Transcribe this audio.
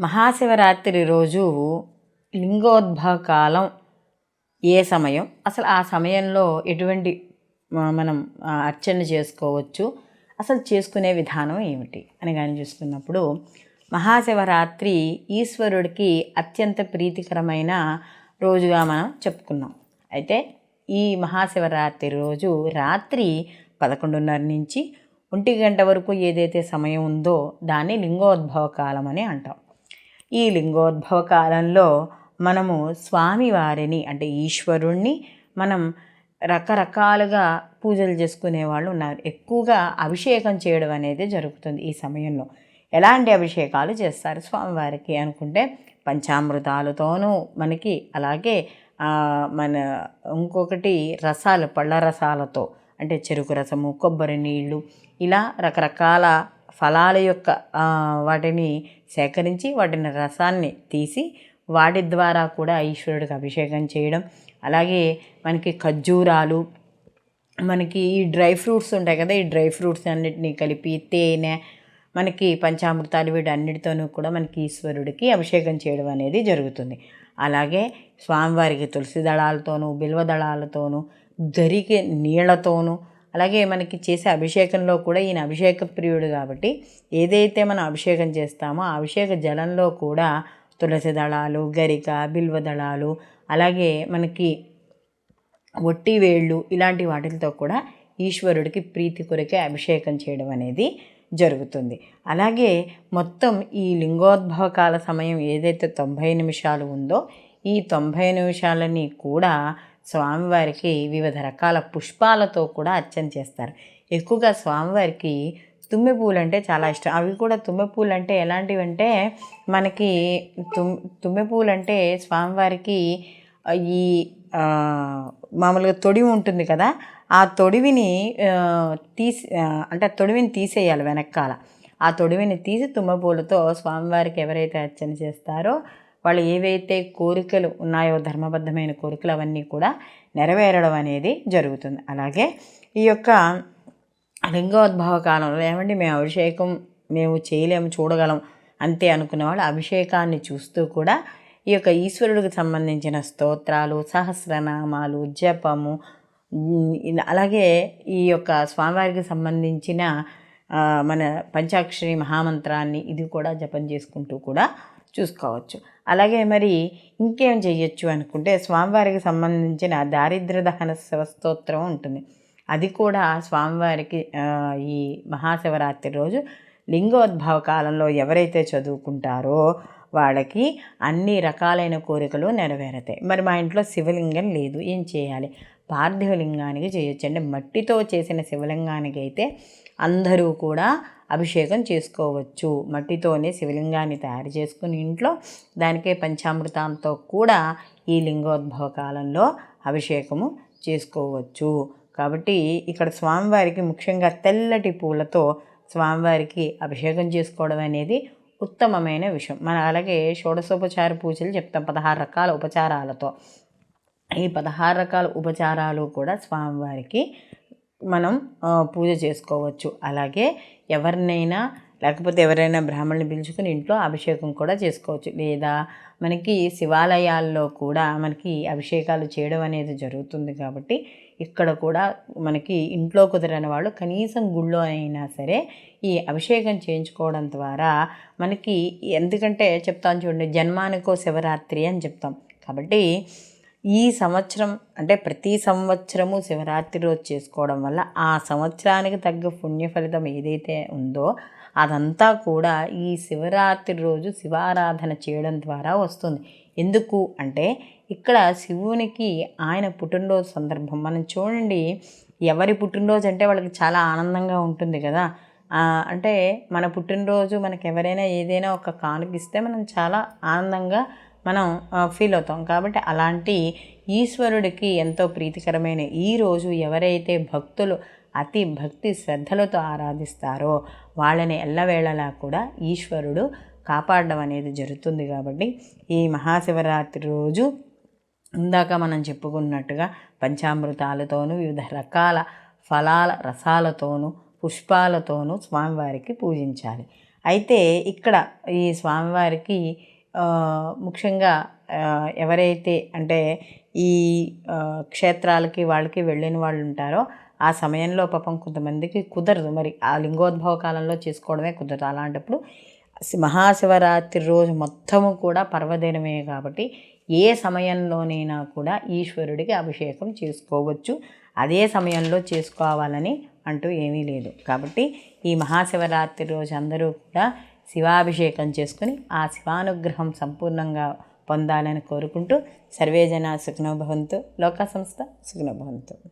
మహాశివరాత్రి రోజు లింగోద్భవ కాలం ఏ సమయం? అసలు ఆ సమయంలో ఎటువంటి మనం అర్చన చేసుకోవచ్చు? అసలు చేసుకునే విధానం ఏమిటి? అని కానీ చూసుకున్నప్పుడు మహాశివరాత్రి ఈశ్వరుడికి అత్యంత ప్రీతికరమైన రోజుగా మనం చెప్పుకున్నాం. అయితే ఈ మహాశివరాత్రి రోజు రాత్రి పదకొండున్నర నుంచి ఒంటి గంట వరకు ఏదైతే సమయం ఉందో దాన్ని లింగోద్భవ కాలం అని అంటాం. ఈ లింగోద్భవ కాలంలో మనము స్వామివారిని అంటే ఈశ్వరుణ్ణి మనం రకరకాలుగా పూజలు చేసుకునే వాళ్ళు ఉన్నారు. ఎక్కువగా అభిషేకం చేయడం అనేది జరుగుతుంది ఈ సమయంలో. ఎలాంటి అభిషేకాలు చేస్తారు స్వామివారికి అనుకుంటే పంచామృతాలతోనూ మనకి అలాగే మన ఇంకొకటి రసాలు పళ్ళ రసాలతో అంటే చెరుకు రసము కొబ్బరి నీళ్ళు ఇలా రకరకాల ఫలాల యొక్క వాటిని సేకరించి వాటిని రసాన్ని తీసి వాటి ద్వారా కూడా ఈశ్వరుడికి అభిషేకం చేయడం. అలాగే మనకి ఖర్జూరాలు మనకి ఈ డ్రై ఫ్రూట్స్ ఉంటాయి కదా ఈ డ్రై ఫ్రూట్స్ అన్నిటినీ కలిపి తేనె మనకి పంచామృతాలు వీటన్నిటితోనూ కూడా మనకి ఈశ్వరుడికి అభిషేకం చేయడం అనేది జరుగుతుంది. అలాగే స్వామివారికి తులసి దళాలతోనూ బిల్వ దళాలతోనూ దరికే నీళ్ళతోనూ అలాగే మనకి చేసే అభిషేకంలో కూడా ఈయన అభిషేక ప్రియుడు కాబట్టి ఏదైతే మనం అభిషేకం చేస్తామో ఆ అభిషేక జలంలో కూడా తులసి దళాలు గరిక బిల్వ దళాలు అలాగే మనకి ఒట్టి వేళ్ళు ఇలాంటి వాటితో కూడా ఈశ్వరుడికి ప్రీతి కొరకే అభిషేకం చేయడం అనేది జరుగుతుంది. అలాగే మొత్తం ఈ లింగోద్భవ కాల సమయం ఏదైతే తొంభై నిమిషాలు ఉందో ఈ తొంభై నిమిషాలని కూడా స్వామివారికి వివిధ రకాల పుష్పాలతో కూడా అర్చన చేస్తారు. ఎక్కువగా స్వామివారికి తుమ్మె పూలు అంటే చాలా ఇష్టం. అవి కూడా తుమ్మె పూలు అంటే ఎలాంటివి అంటే మనకి తుమ్ తుమ్మె పూలు అంటే స్వామివారికి ఈ మామూలుగా తొడివి ఉంటుంది కదా ఆ తొడివిని తీసి అంటే తొడివిని తీసేయాలి వెనకాల ఆ తొడివిని తీసి తుమ్మపూలతో స్వామివారికి ఎవరైతే అర్చన చేస్తారో వాళ్ళు ఏవైతే కోరికలు ఉన్నాయో ధర్మబద్ధమైన కోరికలు అవన్నీ కూడా నెరవేరడం అనేది జరుగుతుంది. అలాగే ఈ యొక్క లింగోద్భవ కాలంలో ఏమండి మేము అభిషేకం మేము చేయలేము చూడగలం అంతే అనుకున్న వాళ్ళు అభిషేకాన్ని చూస్తూ కూడా ఈ యొక్క ఈశ్వరుడికి సంబంధించిన స్తోత్రాలు సహస్రనామాలు జపము ఇలా- అలాగే ఈ యొక్క స్వామివారికి సంబంధించిన మన పంచాక్షరి మహామంత్రాన్ని ఇది కూడా జపం చేసుకుంటూ కూడా చూసుకోవచ్చు. అలాగే మరి ఇంకేం చేయొచ్చు అనుకుంటే స్వామివారికి సంబంధించిన దారిద్ర దహన శివస్తోత్రం ఉంటుంది. అది కూడా స్వామివారికి ఈ మహాశివరాత్రి రోజు లింగోద్భవ కాలంలో ఎవరైతే చదువుకుంటారో వాళ్ళకి అన్ని రకాలైన కోరికలు నెరవేరుతాయి. మరి మా ఇంట్లో శివలింగం లేదు ఏం చేయాలి? పార్థివ లింగానికి చేయొచ్చు అంటే మట్టితో చేసిన శివలింగానికి అయితే అందరూ కూడా అభిషేకం చేసుకోవచ్చు. మట్టితోనే శివలింగాన్ని తయారు చేసుకుని ఇంట్లో దానికే పంచామృతంతో కూడా ఈ లింగోద్భవ కాలంలో అభిషేకము చేసుకోవచ్చు. కాబట్టి ఇక్కడ స్వామివారికి ముఖ్యంగా తెల్లటి పూలతో స్వామివారికి అభిషేకం చేసుకోవడం అనేది ఉత్తమమైన విషయం. మన అలాగే షోడశోపచార పూజలు చెప్తాం. పదహారు రకాల ఉపచారాలతో. ఈ పదహారు రకాల ఉపచారాలు కూడా స్వామివారికి మనం పూజ చేసుకోవచ్చు. అలాగే ఎవరినైనా లేకపోతే ఎవరైనా బ్రాహ్మణుని పిలుచుకుని ఇంట్లో అభిషేకం కూడా చేసుకోవచ్చు. లేదా మనకి శివాలయాల్లో కూడా మనకి అభిషేకాలు చేయడం అనేది జరుగుతుంది కాబట్టి ఇక్కడ కూడా మనకి ఇంట్లో కుదరని వాళ్ళు కనీసం గుళ్ళో అయినా సరే ఈ అభిషేకం చేయించుకోవడం ద్వారా మనకి ఎందుకంటే చెప్తాను చూడండి జన్మానికో శివరాత్రి అని చెప్తాం. కాబట్టి ఈ సంవత్సరం అంటే ప్రతి సంవత్సరము శివరాత్రి రోజు చేసుకోవడం వల్ల ఆ సంవత్సరానికి తగ్గ పుణ్య ఫలితం ఏదైతే ఉందో అదంతా కూడా ఈ శివరాత్రి రోజు శివారాధన చేయడం ద్వారా వస్తుంది. ఎందుకు అంటే ఇక్కడ శివునికి ఆయన పుట్టినరోజు సందర్భం మనం చూడండి. ఎవరి పుట్టినరోజు అంటే వాళ్ళకి చాలా ఆనందంగా ఉంటుంది కదా. అంటే మన పుట్టినరోజు మనకు ఎవరైనా ఏదైనా ఒక కానుక ఇస్తే మనం చాలా ఆనందంగా మనం ఫీల్ అవుతాం. కాబట్టి అలాంటి ఈశ్వరుడికి ఎంతో ప్రీతికరమైన ఈ రోజు ఎవరైతే భక్తులు అతి భక్తి శ్రద్ధలతో ఆరాధిస్తారో వాళ్ళని ఎల్లవేళలా కూడా ఈశ్వరుడు కాపాడడం అనేది జరుగుతుంది కాబట్టి ఈ మహాశివరాత్రి రోజు ఇందాక మనం చెప్పుకున్నట్టుగా పంచామృతాలతోనూ వివిధ రకాల ఫలాల రసాలతోనూ పుష్పాలతోనూ స్వామివారికి పూజించాలి. అయితే ఇక్కడ ఈ స్వామివారికి ముఖ్యంగా ఎవరైతే అంటే ఈ క్షేత్రాలకి వాళ్ళకి వెళ్ళిన వాళ్ళు ఉంటారో ఆ సమయంలో పాపం కొంతమందికి కుదరదు. మరి ఆ లింగోద్భవ కాలంలో చేసుకోవడమే కుదరదు. అలాంటప్పుడు మహాశివరాత్రి రోజు మొత్తము కూడా పర్వదినమే కాబట్టి ఏ సమయంలోనైనా కూడా ఈశ్వరుడికి అభిషేకం చేసుకోవచ్చు. అదే సమయంలో చేసుకోవాలని అంటూ ఏమీ లేదు. కాబట్టి ఈ మహాశివరాత్రి రోజు అందరూ కూడా శివాభిషేకం చేసుకుని ఆ శివానుగ్రహం సంపూర్ణంగా పొందాలని కోరుకుంటూ సర్వేజన సుఖనో భవంతు. లోక సంస్థ సుఖనో భవంతు.